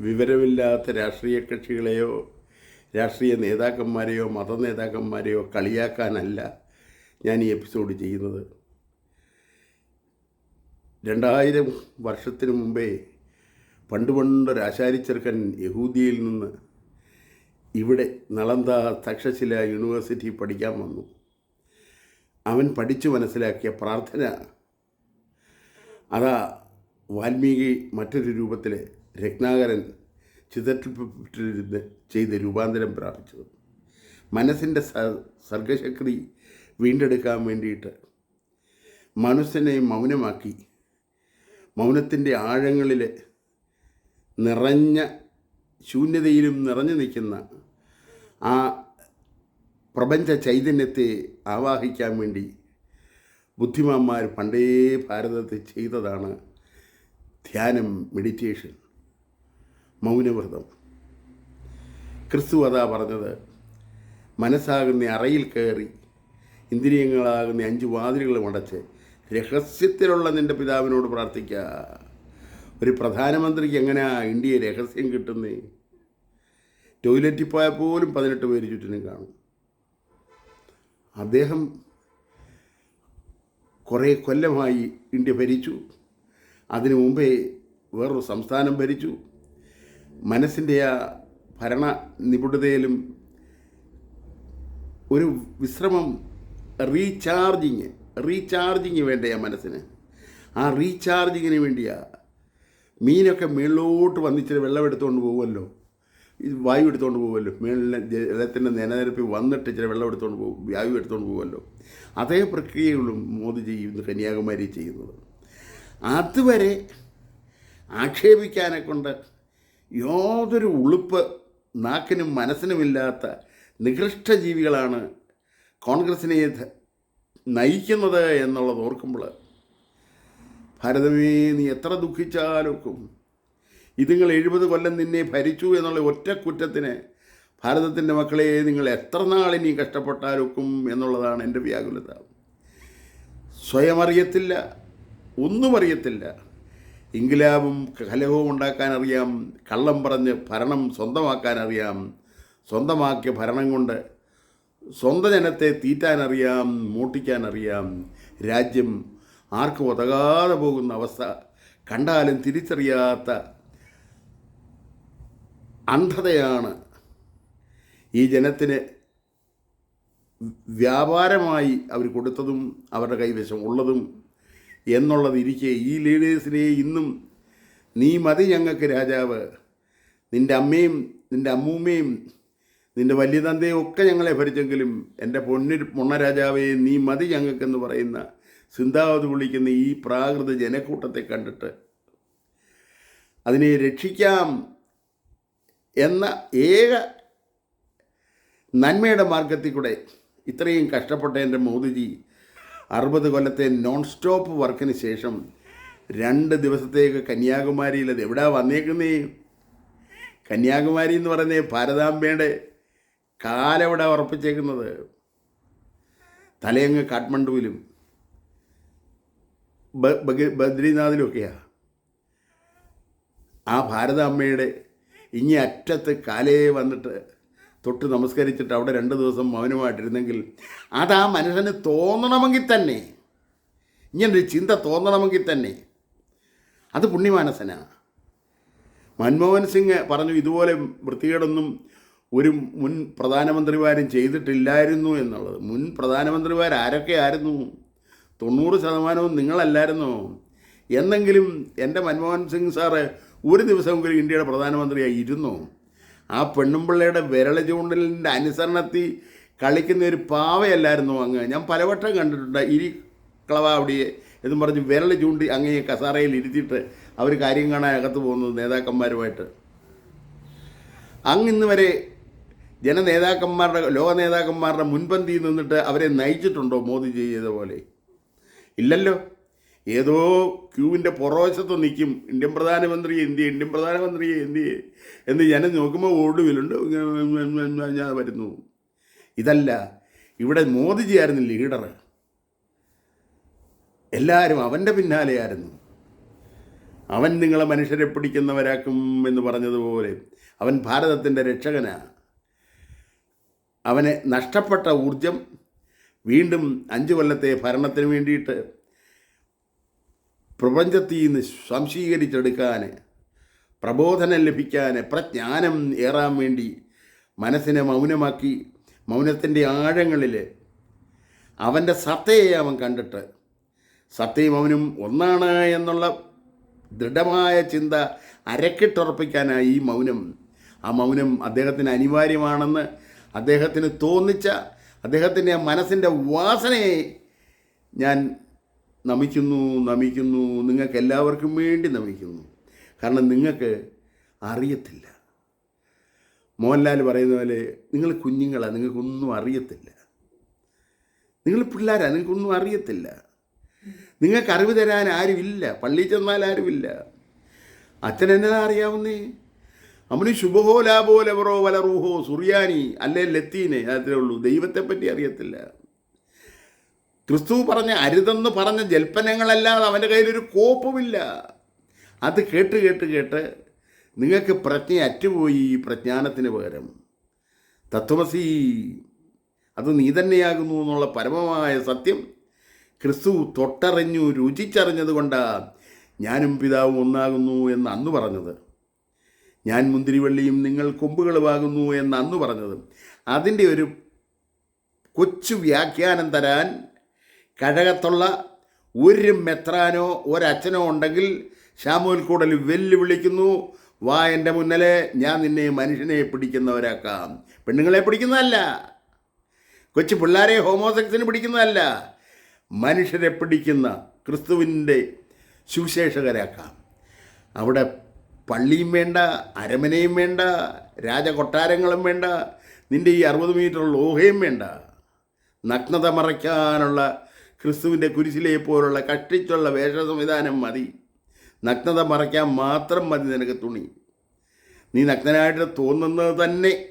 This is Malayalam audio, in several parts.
വിവരമില്ലാത്ത രാഷ്ട്രീയ കക്ഷികളെയോ രാഷ്ട്രീയ നേതാക്കന്മാരെയോ മത നേതാക്കന്മാരെയോ കളിയാക്കാനല്ല ഞാൻ ഈ എപ്പിസോഡ് ചെയ്യുന്നത്. രണ്ടായിരം വർഷത്തിനു മുമ്പേ പണ്ട് പണ്ടൊരു ആശാരിച്ചെറുക്കൻ യഹൂദിയിൽ നിന്ന് ഇവിടെ നളന്ത തക്ഷശില യൂണിവേഴ്സിറ്റി പഠിക്കാൻ വന്നു. അവൻ പഠിച്ചു മനസ്സിലാക്കിയ പ്രാർത്ഥന അതാ വാൽമീകി മറ്റൊരു രൂപത്തിൽ രത്നാകരൻ ചിതറ്റിലിരുന്ന് ചെയ്ത് രൂപാന്തരം പ്രാപിച്ചത്. മനസ്സിന്റെ സർഗശക്തി വീണ്ടെടുക്കാൻ വേണ്ടിയിട്ട് മനുഷ്യനെ മൗനമാക്കി മൗനത്തിന്റെ ആഴങ്ങളിൽ നിറഞ്ഞ ശൂന്യതയിലും നിറഞ്ഞു നിൽക്കുന്ന ആ പ്രപഞ്ച ചൈതന്യത്തെ ആവാഹിക്കാൻ വേണ്ടി ബുദ്ധിമാന്മാർ പണ്ടേ ഭാരതത്തിൽ ചെയ്തതാണ് ധ്യാനം മെഡിറ്റേഷൻ മൗനവ്രതം. ക്രിസ്തു അതാ പറഞ്ഞത് മനസ്സാകുന്ന അറയിൽ കയറി ഇന്ദ്രിയങ്ങളാകുന്ന അഞ്ച് വാതിലുകളും അടച്ച് രഹസ്യത്തിലുള്ള നിന്റെ പിതാവിനോട് പ്രാർത്ഥിക്കുക ഒരു പ്രധാനമന്ത്രിക്ക് എങ്ങനെയാ ഇന്ത്യയെ രഹസ്യം കിട്ടുന്നേ? ടോയ്ലറ്റിൽ പോയാൽ പോലും പതിനെട്ട് പേര് ചുറ്റിനും കാണും. അദ്ദേഹം കുറേ കൊല്ലമായി ഇന്ത്യ ഭരിച്ചു. അതിനു മുമ്പേ വേറൊരു സംസ്ഥാനം ഭരിച്ചു. മനസ്സിന്റെ ആ ഭരണ നിപുണതയിലും ഒരു വിശ്രമം റീചാർജിങ് റീചാർജിങ് വേണ്ടയാ മനസ്സിന്? ആ റീചാർജിങ്ങിന് വേണ്ടിയാ മീനൊക്കെ മേളിലോട്ട് വന്നിച്ചിട്ട് വെള്ളം എടുത്തുകൊണ്ട് പോകുമല്ലോ ഇത് വായു എടുത്തുകൊണ്ട് പോകുമല്ലോ മേളിലെ ജലത്തിന്റെ നിലനിരപ്പിൽ വന്നിട്ട് ഇച്ചിരി വെള്ളം എടുത്തുകൊണ്ട് പോകും വായു എടുത്തുകൊണ്ട് പോകുമല്ലോ അതേ പ്രക്രിയകളും മോദി ചെയ്യുന്നു കന്യാകുമാരി ചെയ്യുന്നത്. അതുവരെ ആക്ഷേപിക്കാനെ കൊണ്ട് യാതൊരു ഉളുപ്പ് നാക്കിനും മനസ്സിനുമില്ലാത്ത നികൃഷ്ട ജീവികളാണ് കോൺഗ്രസിനെ നയിക്കുന്നത് എന്നുള്ളത് ഓർക്കുമ്പോൾ ഭാരതമേ നീ എത്ര ദുഃഖിച്ചാലൊക്കും. ഇതുങ്ങൾ എഴുപത് കൊല്ലം നിന്നെ ഭരിച്ചു എന്നുള്ള ഒറ്റ കുറ്റത്തിന് ഭാരതത്തിന്റെ മക്കളെ നിങ്ങൾ എത്ര നാളിനി കഷ്ടപ്പെട്ടാലൊക്കും എന്നുള്ളതാണ് എന്റെ വ്യാകുലത. സ്വയം അറിയത്തില്ല ഒന്നും അറിയത്തില്ല ഇൻകിലാബും കലഹവും ഉണ്ടാക്കാൻ അറിയാം കള്ളം പറഞ്ഞ് ഭരണം സ്വന്തമാക്കാൻ അറിയാം സ്വന്തമാക്കിയ ഭരണം കൊണ്ട് സ്വന്തം ജനത്തെ തീറ്റാനറിയാം മൂട്ടിക്കാനറിയാം. രാജ്യം ആർക്കും ഒതകാതെ പോകുന്ന അവസ്ഥ കണ്ടാലും തിരിച്ചറിയാത്ത അന്ധതയാണ്. ഈ ജനത്തിന് വ്യാപാരമായി അവർ കൊടുത്തതും അവരുടെ കൈവശം ഉള്ളതും എന്നുള്ളതിരിക്കെ ഈ ലീഡേഴ്സിനെ ഇന്നും നീ മതി ഞങ്ങൾക്ക് രാജാവ്. നിന്റെ അമ്മയും നിന്റെ അമ്മൂമ്മയും നിന്റെ വലിയ തന്തയും ഒക്കെ ഞങ്ങളെ ഭരിച്ചെങ്കിലും എന്റെ പൊന്നി പൊണ്ണ രാജാവേ നീ മതി ഞങ്ങൾക്കെന്ന് പറയുന്ന സിന്താവത് വിളിക്കുന്ന ഈ പ്രാകൃത ജനക്കൂട്ടത്തെ കണ്ടിട്ട് അതിനെ രക്ഷിക്കാം എന്ന ഏക നന്മയുടെ മാർഗത്തിൽ കൂടെ ഇത്രയും കഷ്ടപ്പെട്ട എന്റെ മോദിജി അറുപത് കൊല്ലത്തെ നോൺ സ്റ്റോപ്പ് വർക്കിന് ശേഷം രണ്ട് ദിവസത്തേക്ക് കന്യാകുമാരിയിൽ അത് എവിടാ വന്നേക്കുന്നേ? കന്യാകുമാരി എന്ന് പറയുന്നേ ഭാരതാംബയുടെ കാലെവിടെ ഉറപ്പിച്ചേക്കുന്നത്? തലയങ്ങ് കാഠ്മണ്ഡുവിലും ബദ്രീനാഥിലുമൊക്കെയാണ് ആ ഭാരതാമ്മയുടെ ഇനി അറ്റത്ത് കാലേ വന്നിട്ട് തൊട്ട് നമസ്കരിച്ചിട്ട് അവിടെ രണ്ട് ദിവസം മൗനമായിട്ടിരുന്നെങ്കിൽ അത് ആ മനുഷ്യന് തോന്നണമെങ്കിൽ തന്നെ ഇങ്ങനൊരു ചിന്ത തോന്നണമെങ്കിൽ തന്നെ. അത് പുണ്യമാനസനാണ് മൻമോഹൻ സിംഗ് പറഞ്ഞു ഇതുപോലെ വൃത്തികേടൊന്നും ഒരു മുൻ പ്രധാനമന്ത്രിമാരും ചെയ്തിട്ടില്ലായിരുന്നു എന്നുള്ളത്. മുൻ പ്രധാനമന്ത്രിമാർ ആരൊക്കെ ആയിരുന്നു? തൊണ്ണൂറ് ശതമാനവും നിങ്ങളല്ലായിരുന്നോ? എന്നെങ്കിലും എന്റെ മൻമോഹൻ സിംഗ് സാറ് ഒരു ദിവസമെങ്കിലും ഇന്ത്യയുടെ പ്രധാനമന്ത്രിയായി ഇരുന്നു? ആ പെണ്ണും പെണ്ണുമ്പിള്ളയുടെ വിരള ചൂണ്ടലിന്റെ അനുസരണത്തിൽ കളിക്കുന്ന ഒരു പാവയല്ലായിരുന്നു അങ്ങ്. ഞാൻ പലവട്ടം കണ്ടിട്ടുണ്ട്. ഇരി കളവ അവിടെയെ എന്നും പറഞ്ഞ് വിരൽ ചൂണ്ടി അങ്ങേ കസാറയിൽ ഇരുത്തിയിട്ട് അവർ കാര്യം കാണാൻ അകത്ത് പോകുന്നത് നേതാക്കന്മാരുമായിട്ട്. അങ്ങ് ഇന്ന് വരെ ജനനേതാക്കന്മാരുടെ ലോക നേതാക്കന്മാരുടെ മുൻപന്തിയിൽ നിന്നിട്ട് അവരെ നയിച്ചിട്ടുണ്ടോ മോദി ചെയ്ത പോലെ? ഇല്ലല്ലോ. ഏതോ ക്യൂവിന്റെ പുറവശത്ത് നിൽക്കും. ഇന്ത്യൻ പ്രധാനമന്ത്രി എന്തി ഇന്ത്യൻ പ്രധാനമന്ത്രി എന്തി എന്ന് ഞാൻ നോക്കുമ്പോൾ ഒടുവിലുണ്ട്. ഞാൻ വരുന്നു. ഇതല്ല ഇവിടെ മോദിജി ആയിരുന്നു ലീഡർ. എല്ലാവരും അവന്റെ പിന്നാലെയായിരുന്നു. അവൻ നിങ്ങളെ മനുഷ്യരെ പിടിക്കുന്നവരാക്കും എന്ന് പറഞ്ഞതുപോലെ അവൻ ഭാരതത്തിന്റെ രക്ഷകനാണ് അവനെ നഷ്ടപ്പെട്ട ഊർജം വീണ്ടും അഞ്ച് കൊല്ലത്തെ ഭരണത്തിന് വേണ്ടിയിട്ട് പ്രപഞ്ചത്തിൽ നിന്ന് സംശീകരിച്ചെടുക്കാൻ പ്രബോധനം ലഭിക്കാൻ പ്രജ്ഞാനം ഏറാൻ വേണ്ടി മനസ്സിനെ മൗനമാക്കി മൗനത്തിന്റെ ആഴങ്ങളിൽ അവന്റെ സത്തയെ അവൻ കണ്ടിട്ട് സത്യയും അവനും ഒന്നാണ് എന്നുള്ള ദൃഢമായ ചിന്ത അരക്കിട്ടുറപ്പിക്കാനായി ഈ മൗനം. ആ മൗനം അദ്ദേഹത്തിന് അനിവാര്യമാണെന്ന് അദ്ദേഹത്തിന് തോന്നിച്ച അദ്ദേഹത്തിന്റെ മനസ്സിന്റെ വാസനയെ ഞാൻ നമിക്കുന്നു നമിക്കുന്നു നിങ്ങൾക്ക് എല്ലാവർക്കും വേണ്ടി നമിക്കുന്നു. കാരണം നിങ്ങൾക്ക് അറിയത്തില്ല. മോഹൻലാൽ പറയുന്ന പോലെ നിങ്ങൾ കുഞ്ഞുങ്ങളാണ് നിങ്ങൾക്കൊന്നും അറിയത്തില്ല. നിങ്ങൾ പിള്ളേരാണ് നിങ്ങൾക്കൊന്നും അറിയത്തില്ല. നിങ്ങൾക്ക് അറിവ് തരാൻ ആരുമില്ല പള്ളിയിൽ ചെന്നാൽ ആരുമില്ല. അച്ഛൻ എന്നതാ അറിയാവുന്നേ. അവന് ശുഭഹോ ലാഭോ ലവറോ വലറൂഹോ സുറിയാനി അല്ലേ ലത്തീനെ അതേ ഉള്ളൂ. ദൈവത്തെപ്പറ്റി അറിയത്തില്ല. ക്രിസ്തു പറഞ്ഞ അരുതെന്ന് പറഞ്ഞ ജൽപ്പനങ്ങളല്ലാതെ അവന്റെ കയ്യിലൊരു കോപ്പുമില്ല. അത് കേട്ട് കേട്ട് കേട്ട് നിങ്ങൾക്ക് പ്രജ്ഞ അറ്റുപോയി ഈ പ്രജ്ഞാനത്തിന് പകരം. തത്വമസി അത് നീ തന്നെയാകുന്നു എന്നുള്ള പരമമായ സത്യം ക്രിസ്തു തൊട്ടറിഞ്ഞു രുചിച്ചറിഞ്ഞതുകൊണ്ടാണ് ഞാനും പിതാവും ഒന്നാകുന്നു എന്ന് അന്ന് പറഞ്ഞത്. ഞാൻ മുന്തിരിവള്ളിയും നിങ്ങൾ കൊമ്പുകളുമാകുന്നു എന്ന് അന്ന് പറഞ്ഞത്. അതിന്റെ ഒരു കൊച്ചു വ്യാഖ്യാനം തരാൻ കഴകത്തുള്ള ഒരു മെത്രാനോ ഒരച്ഛനോ ഉണ്ടെങ്കിൽ ശാമുവൽ കൂടൽ വെല്ലുവിളിക്കുന്നു. വാ എന്റെ മുന്നിലെ ഞാൻ നിന്നെ മനുഷ്യനെ പിടിക്കുന്നവരാക്കാം. പെണ്ണുങ്ങളെ പിടിക്കുന്നതല്ല. കൊച്ചു പിള്ളേരെ ഹോമോസെക്സിന് പിടിക്കുന്നതല്ല. മനുഷ്യരെ പിടിക്കുന്ന ക്രിസ്തുവിന്റെ സുവിശേഷകരാക്കാം. അവിടെ പള്ളിയും വേണ്ട അരമനയും വേണ്ട രാജകൊട്ടാരങ്ങളും വേണ്ട നിന്റെ ഈ അറുപത് മീറ്റർ ലോഹയും വേണ്ട. നഗ്നത മറയ്ക്കാനുള്ള ക്രിസ്തുവിന്റെ കുരിശിലെ പോലുള്ള കട്ടിച്ചുള്ള വേഷ സംവിധാനം മതി. നഗ്നത മറയ്ക്കാൻ മാത്രം മതി നിനക്ക് തുണി. നീ നഗ്നനായിട്ട് തോന്നുന്നത് തന്നെ.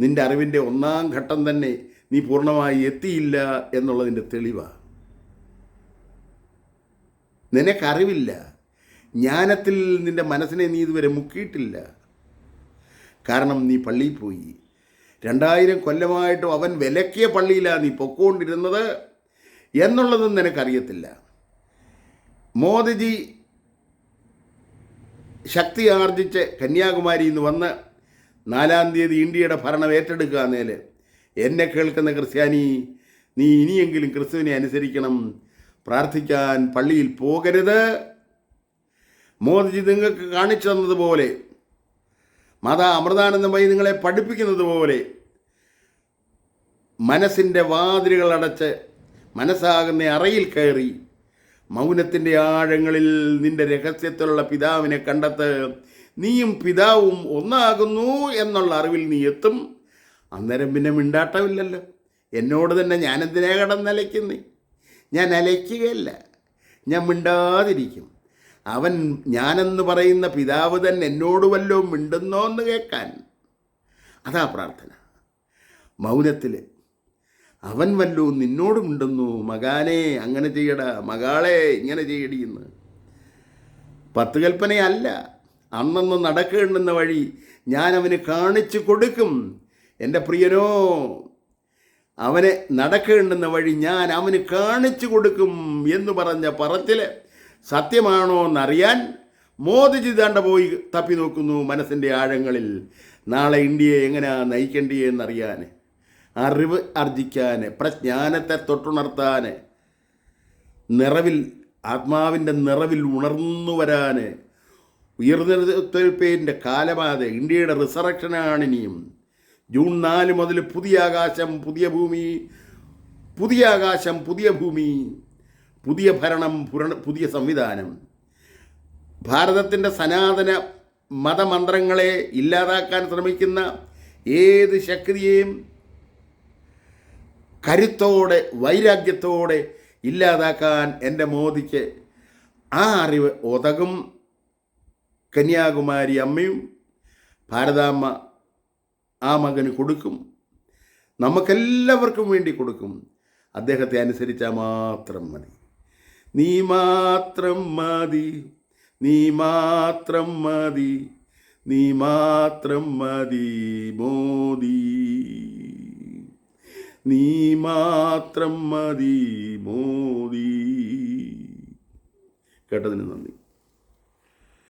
നിന്റെ അറിവിന്റെ ഒന്നാം ഘട്ടം തന്നെ നീ പൂർണമായി എത്തിയില്ല എന്നുള്ളതിന്റെ തെളിവാണ് നിനക്കറിവില്ല. ജ്ഞാനത്തിൽ നിന്റെ മനസ്സിനെ നീ ഇതുവരെ മുക്കിയിട്ടില്ല. കാരണം നീ പള്ളിയിൽ പോയി. രണ്ടായിരം കൊല്ലമായിട്ടും അവൻ വിലക്കിയ പള്ളിയിലാണ് നീ പൊക്കോണ്ടിരുന്നത്. എന്നുള്ളതും നിനക്കറിയത്തില്ല. മോദിജി ശക്തി ആർജിച്ച് കന്യാകുമാരി നിന്ന് വന്ന് നാലാം തീയതി ഇന്ത്യയുടെ ഭരണം ഏറ്റെടുക്കുക എന്നേൽ എന്നെ കേൾക്കുന്ന ക്രിസ്ത്യാനി നീ ഇനിയെങ്കിലും ക്രിസ്തുവിനെ അനുസരിക്കണം പ്രാർത്ഥിക്കാൻ പള്ളിയിൽ പോകരുത്. മോദിജി നിങ്ങൾക്ക് കാണിച്ചു തന്നതുപോലെ മാതാ അമൃതാനന്ദമായി നിങ്ങളെ പഠിപ്പിക്കുന്നത് പോലെ മനസ്സിന്റെ വാതിലുകൾ അടച്ച് മനസ്സാകുന്ന അറയിൽ കയറി മൗനത്തിന്റെ ആഴങ്ങളിൽ നിന്റെ രഹസ്യത്തിലുള്ള പിതാവിനെ കണ്ടെത്ത് നീയും പിതാവും ഒന്നാകുന്നു എന്നുള്ള അറിവിൽ നീ എത്തും. അന്നേരം പിന്നെ മിണ്ടാട്ടമില്ലല്ലോ. എന്നോട് തന്നെ ഞാനെന്തിനാ കടന്നലയ്ക്കുന്നേ? ഞാൻ അലയ്ക്കുകയല്ല. ഞാൻ മിണ്ടാതിരിക്കും. അവൻ ഞാനെന്ന് പറയുന്ന പിതാവ് തന്നെ എന്നോട് വല്ലോ മിണ്ടുന്നോ എന്ന് കേൾക്കാൻ. അതാ പ്രാർത്ഥന. മൗനത്തിൽ അവൻ വല്ലോ നിന്നോടുമുണ്ടെന്നു മകാനെ അങ്ങനെ ചെയ്യടാ മകാളെ ഇങ്ങനെ ചെയ്യടി എന്ന്. പത്ത് കൽപ്പനയല്ല അന്നന്ന് നടക്കേണ്ടുന്ന വഴി ഞാൻ അവന് കാണിച്ചു കൊടുക്കും. എന്റെ പ്രിയനോ അവനെ നടക്കേണ്ടുന്ന വഴി ഞാൻ അവന് കാണിച്ചു കൊടുക്കും എന്ന് പറഞ്ഞ പറച്ചിൽ സത്യമാണോ എന്നറിയാൻ മോദിജി ചിതാണ്ട പോയി തപ്പി നോക്കുന്നു മനസ്സിന്റെ ആഴങ്ങളിൽ. നാളെ ഇന്ത്യയെ എങ്ങനെയാണ് നയിക്കേണ്ടിയേ എന്നറിയാൻ അറിവ് ആർജിക്കാൻ പ്രജ്ഞാനത്തെ തൊട്ടുണർത്താൻ നിറവിൽ ആത്മാവിന്റെ നിറവിൽ ഉണർന്നു വരാൻ ഉയർന്നെഴുത്തേൽപ്പേന്റെ കാലമാതെ ഇന്ത്യയുടെ റിസറക്ഷനാണ് ഇനിയും ജൂൺ നാല് മുതൽ പുതിയ ആകാശം പുതിയ ഭൂമി പുതിയ ആകാശം പുതിയ ഭൂമി പുതിയ ഭരണം പുതിയ സംവിധാനം. ഭാരതത്തിന്റെ സനാതന മതമന്ത്രങ്ങളെ ഇല്ലാതാക്കാൻ ശ്രമിക്കുന്ന ഏത് ശക്തിയെയും കരുത്തോടെ വൈരാഗ്യത്തോടെ ഇല്ലാതാക്കാൻ എന്റെ മോദിക്ക് ആ അറിവ് ഉതകും കന്യാകുമാരി അമ്മയും ഭാരതാമ്മ ആ മകന് കൊടുക്കും. നമുക്കെല്ലാവർക്കും വേണ്ടി കൊടുക്കും. അദ്ദേഹത്തെ അനുസരിച്ചാൽ മാത്രം മതി. നീ മാത്രം മതി. നീ മാത്രം മതി. നീ മാത്രം മതി മോദി. നീ മാത്രം മതി മോദി. കേട്ടതിന് നന്ദി.